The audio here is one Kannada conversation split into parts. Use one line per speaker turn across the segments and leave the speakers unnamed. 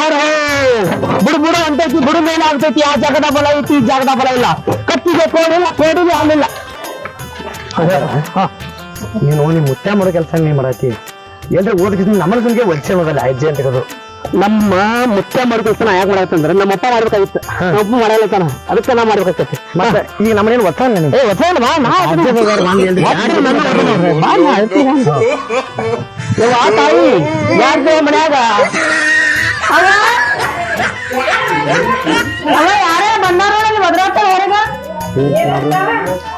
ಹಾಡು ಬುಡು ಬುಡು ಅಂತೈತಿ ಬುಡು ಮೇಲೆ ಆಗ್ತೈತಿ ಆ ಜಾಗದ ಬಲ ಐತಿ ಈ ಜಾಗದ ಬಲ ಇಲ್ಲ. ಕತ್ತಿಗೆ ಕೋಡಿಲ್ಲ ಕೋಡಿಗೆ ಹಾಲಿಲ್ಲ.
ನೀನು ನಿಮ್ಮ ಮುತ್ಯ ಮಾಡೋ ಕೆಲಸ ನೀ ಮಾಡತಿ ಎಲ್ರಿ ಓದಕ್ಕೆ ನಮ್ಮ ಸುಮ್ಗೆ ಒಲ್ಸೆ ಹೋಗಲ್ಲ ಹೆಜ್ಜೆ ಅಂತ ಹೇಳೋದು.
ನಮ್ಮ ಮುತ್ಯ ನಾ ಯಾಕೆ ಮಾಡತ್ತಂದ್ರೆ ನಮ್ಮ ಅಪ್ಪ ಮಾಡ್ಬೇಕಾಗಿತ್ತು. ನಮ್ಮ ಅಪ್ಪ ತಾನ. ಅದಕ್ಕೆ ನಾ ಮಾಡ್ಬೇಕಾಗ್ತೈತಿ.
ಮತ್ತೆ ಈಗ ನಮ್ಮನೇನು ಒತ್ತಾನ ನನಗೆ?
ಏ ಹೊಸ ಬಾ ನಾ
ಎಲ್ರಿ?
ಒಟ್ಟು ನನ್ನ ಮಗನು. ಬಾ, ನಾ ಹೇಳ್ತೀನಿ. ಯವ್ವ ತಾಯಿ ಯಾರ್ದು ಮನ್ಯಾಗ?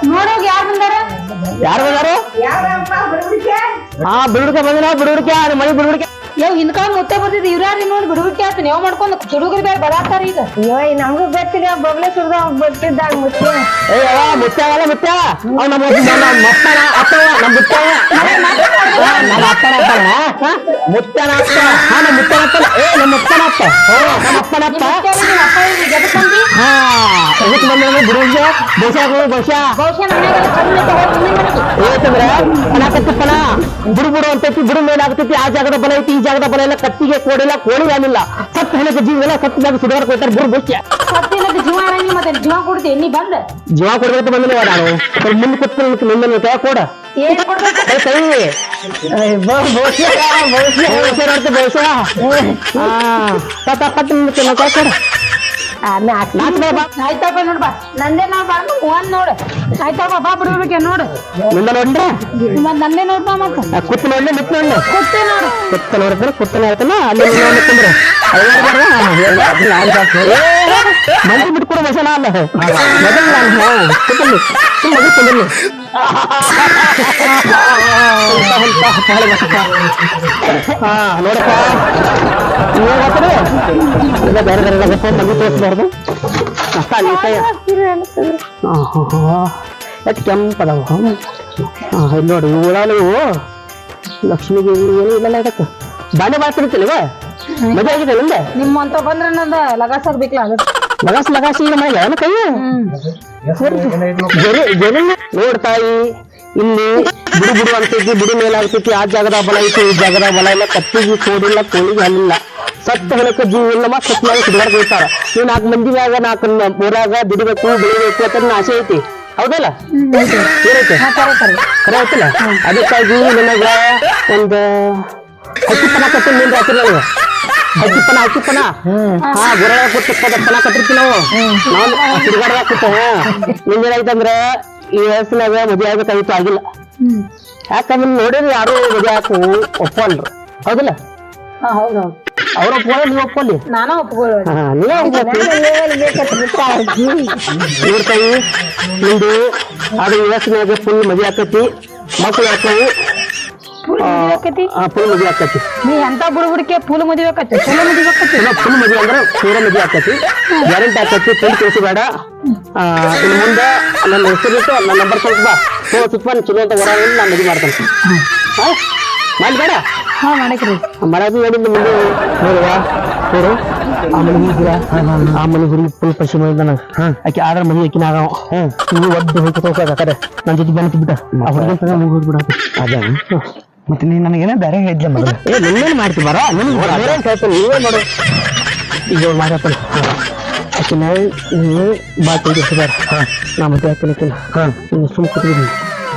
ನೋಡೋಗ ಯಾರು ಬಂದಾರ?
ಯಾರು ಬಂದಾರು? ಹಾ ಬಿಡುಡ್ಕೆ ಬಂದಿನ ಬಿಡುಡ್ಕೆ ಮನಿ ಬಿಡುಡ್ಕೆ
ಯವ್ ಹಿಂದ್ಕಾಲ ಮುತ್ತೆ ಬರ್ತಿದ್ ಇವ್ರಾರಿ ನೋಡಿ ಬಿಡ್ಬಿಟ್ಟಿ ಆತ? ನೀವು ಮಾಡ್ಕೊಂಡು ಹುಡುಗರು ಬೇರೆ ಬರಾತಾರ ಈಗ.
ಅಯ್ಯೋ ನಮಗೂ ಗೊತ್ತಿಲ್ಲ ಬಬ್ಲೆ ಸುಡ್ದ ಬರ್ತಿದ್ದಾಗ ಮುತ್ತೆ.
ಏ ಮುತ್ತೆ ಮುತ್ತೆ ಅಲ್ಲ ಮುತ್ತೆ. ಅವ ನಮ್ಮ ನಮ್ಮ ಅಪ್ಪನ ಅಪ್ಪವ ನಮ್ಮ ಮುತ್ಯವ ಹಾ, ನಮ್ಮ ಅಪ್ಪನ ಅಪ್ಪನ. ಹಾ? ಮುತ್ಯನ ಅಪ್ಪ. ಹಾ ನಮ್ಮ ಮುತ್ಯನ ಅಪ್ಪನ ಏ ನಮ್ಮ ಅಪ್ಪನ ಅಪ್ಪ. ಹೋ ನಮ್ಮ ಅಪ್ಪನ ಅಪ್ಪ. ಹಾ ಇದಕ್ಕೆ ಬಂದ್ರೆ ಬಿಡುಡ್ಗೆ ಬಹುಶಃ ಬಹುಶಃ
ಬಹುಶಃ ನಮ್ಯಾಗ ಕಡಿಮೆ ತಗೊಂಡು ಮುಂದಿನ ಮನೆಗೆ.
ಏನಂತಂದ್ರ ಅನಾಕತ್ತಿಪ್ಪನ ಬುಡು ಬುಡು ಅಂತೈತಿ ಬುಡು ಮೇಲೆ ಆಗ್ತೈತಿ ಆ ಜಾಗದ ಬಲ ಐತಿ ಈ ಜಾಗದ ಬಲ ಇಲ್ಲ ಕತ್ತಿಗೆ ಕೋಡಿಲ್ಲ ಕೋಳಿ ಏನಿಲ್ಲ ಸತ್ತು ಹೆಣಕ್ಕೆ ಜೀವ ಇಲ್ಲ ಸತ್ತಿದಾಗ ಸುಧಾರ ಕೊಡ್ತಾರೆ ಬುಡು ಮುಖ್ಯ
ಸತ್ತಿಲ್ಲದ ಜೀವ ಇರಂಗಿ ಮತ್ತೆ ಜೀವ ಕೊಡ್ತಿ ನೀ ಬಂದ
ಜೀವ ಕೊಡ್ಬೇಕು ಬಂದಿನ ನಾನು ಸ್ವಲ್ಪ ಮುಂದೆ ಕೂತ್ಕೊಂಡು ನಿನ್ನ ಕೈ ಕೊಡ
ಏನ್ ಕೊಡ್ಬೇಕು
ಕೈ ಕೈ ಬಹುಶಃ ಬಹುಶಃ ನೋಡ್ತಿ ಬಹುಶಃ ಹಾ ತತ್ತ ಪಟ್ಟು ನಿನ್ನ ಕೈ ಕೊಡ ನಾಚ್ ಬಾ ಬಾ
ಆಯ್ತಪ್ಪ ನೋಡ್ ಬಾ. ನಂದೇ ನಾವ್ ಬಾ. ಒಂದ್ ನೋಡು. ಆಯ್ತಪ್ಪ ಬಾ ಬಿಡ್ಬೇಕೆ ನೋಡು.
ನಿಂದ ನೋಡ್ರೆ?
ಮತ್ ನಂದೇ ನೋಡ್ಬಾ ಮತ್ತ.
ಕುತ್ತು ನೋಡ್ಲಿ ಮುತ್ತು ನೋಡ್ಲಿ.
ಕೊಟ್ಟೆ ನೋಡು.
ಕುತ್ತ ಕುತ್ತ ನೋಡ್ತಾನ ಅಲ್ಲಿ ನೋಡ್ಕೊಂಡ್ರೆ ಮಂದಿ ಬಿಟ್ಕೊಡು ಮಸಾಲ ಅಲ್ಲ ಮೊದಲು ನಾನು ಹಾ ಕುತ್ತಲ್ಲಿ ತುಂಬ ಕುತ್ತಲ್ಲಿ ಹಾ ನೋಡಪ್ಪ ಇಲ್ಲ ಬೇರೆ ಬೇರೆ ಗಪ್ಪ ಮಗು ತೋರಿಸ್ಬಾರ್ದು ಅಷ್ಟ ಎಷ್ಟು ಕೆಂಪದವ ಹಾಂ ಇಲ್ಲಿ ನೋಡಿ ಉಳಾಲು ಲಕ್ಷ್ಮಿಗೆ ಏನು ಇಲ್ಲ ಇದಕ್ಕೆ ಬಾಂಡೆ ಬಾಳ್ತಿರ್ತಿಲ್ವ ಮದುವೆ ಆಗಿದೆ ನಿಂದೆ
ನಿಮ್ಮಂತ ಬಂದ್ರೆ ನಂದ ಬೇಕಲ್ಲ ಅದು
ಲಗಾಸ್ ಲಗಾಸಿ ಈಗ ಮನೆಗೆ ಏನು ಕೈ ಜರಿ ಜರಿ ನೋಡ್ ತಾಯಿ ಇಲ್ಲಿ ಬಿಡು ಬಿಡು ಅಂತೈತಿ ಬುಡು ಮೇಲಾಗ್ತೈತಿ ಆ ಜಾಗದ ಬಲ ಐತಿ, ಈ ಜಾಗದ ಬಲ ಇಲ್ಲ ಕತ್ತಿಗೆ ಕೋಡಿಲ್ಲ ಕೋಳಿಗೆ ಹಲ್ಲಿಲ್ಲ. ಸತ್ತ ಹೊಲಕ್ಕೆ ಜೀವ ಇಲ್ಲಮ್ಮ ಸತ್ ಮೇಲೆ ಸುಧಾರ ಹೋಗ್ತಾರ. ನೀವು ನಾಲ್ಕು ಮಂದಿ ಮ್ಯಾಗ, ನಾಲ್ಕು ಊರಾಗ ದುಡಿಬೇಕು, ಬೆಳಿಬೇಕು ಅಂತ ಆಸೆ ಐತಿ. ಹೌದಲ್ಲ? ಏನೈತೆ? ಖರೆ ಐತಲ್ಲ? ಅದಕ್ಕಾಗಿ ನನಗ ಒಂದು ಹಚ್ಚಿಪ್ಪನ ಕಟ್ಟಿ ನಿಂದ ಹಾಕಿರ ನನಗೆ ಹಚ್ಚಿಪ್ಪನ ಹಚ್ಚಿಪ್ಪನ ಹಾ ಗುರಳ ಕೊಟ್ಟು ಪನ ಕಟ್ಟಿರ್ತೀವಿ ನಾವು. ನಾವು ತಿರುಗಾಡ ಕೂತ ನಿಂದೇನಾಯ್ತಂದ್ರ ಈ ವಯಸ್ಸಿನಾಗ ಮದುವೆ ಆಗ್ಬೇಕಾಗಿತ್ತು ಆಗಿಲ್ಲ. ಯಾಕಂದ್ರೆ ನೋಡಿದ್ರೆ ಯಾರು ಮದುವೆ ಹಾಕು ಒಪ್ಪಲ್ರು ಹೌದಿಲ್ಲ?
ಹಾ ಹೌದೌದು
ಅವ್ರ ಒಪ್ಕೊಳ್ಳಿ ನೀವು ಒಪ್ಕೊಳ್ಳಿ.
ನಾನ ಒಪ್ಕೊಳ್ಳೋದು
ಹಾ ನೀವೇ ನೋಡ್ತಾಯಿ ನಿಂದು ಅದು ವಯಸ್ಸಿನಾಗ ಫುಲ್ ಮದುವೆ ಆಕತಿ. ಮಕ್ಕಳು ಹಾಕವು
ಆಕತಿ
ಫುಲ್ ಮದ್ವೆ ಆಕತಿ
ನೀ ಎಂತ ಬುಡ್ಬುಡ್ಕೆ ಫುಲ್ ಮದುವೆ ಆಕತಿ ಚಲೋ ಮದ್ವೆ ಆಕತಿ
ಚಲೋ ಫುಲ್ ಮದುವೆ ಅಂದ್ರೆ ಪೂರ ಮದುವೆ ಆಕತಿ ಗ್ಯಾರಂಟಿ ಆಕತಿ ತಲೆ ಬೇಡ. ಇನ್ನು ಮುಂದೆ ನನ್ನ ಹೆಸರಿಟ್ಟು ನನ್ನ ನಂಬರ್ ಸ್ವಲ್ಪ ಬಾ. ಫೋನ್ ಸುತ್ತಮನ್ ಚಲೋ ಅಂತ ಹೊರ ನಾನು ಮದುವೆ ಮಾಡ್ತೇನೆ. ಹಾ? ಮಾಡಿ ಬೇಡ.
ಹಾ ಮಾಡಕ್ರಿ.
ಮರಾಠಿ ನೋಡಿದ್ದು ಮುಂದೆ ನೋಡುವ ನೋಡು ಆ ಮನೆ ಹುಡುಗ ಆ ಮನೆ ಹುಡುಗಿ ಫುಲ್ ಇದ್ದಾನ. ಆಕೆ ಆದ್ರ ಮನೆ ಆಕಿನ ಆಗಾವ. ನೀವು ಒದ್ದು ಹೋಗಿ ತಗೋಕ ಕಡೆ. ನನ್ನ ಜೊತೆ ಬಂತ ಬಿಟ್ಟ ಆ
ಅದ ಮತ್ತೆ ನೀನ್ ನನಗೇನ ಬೇರೆ ಹೇಳಿದ್ಲ ಮಗ
ಏ ನಿನ್ನೇನ್ ಮಾಡ್ತಿ ಬರ ನಿನ್ಗೆ ಕೇಳ್ತಾನೆ? ನೀವೇ ಈಗ ಆಕಿನ ನೀವು ಬಾ ಹಾ. ನಾ ಮತ್ತೆ ಹಾಕಿನ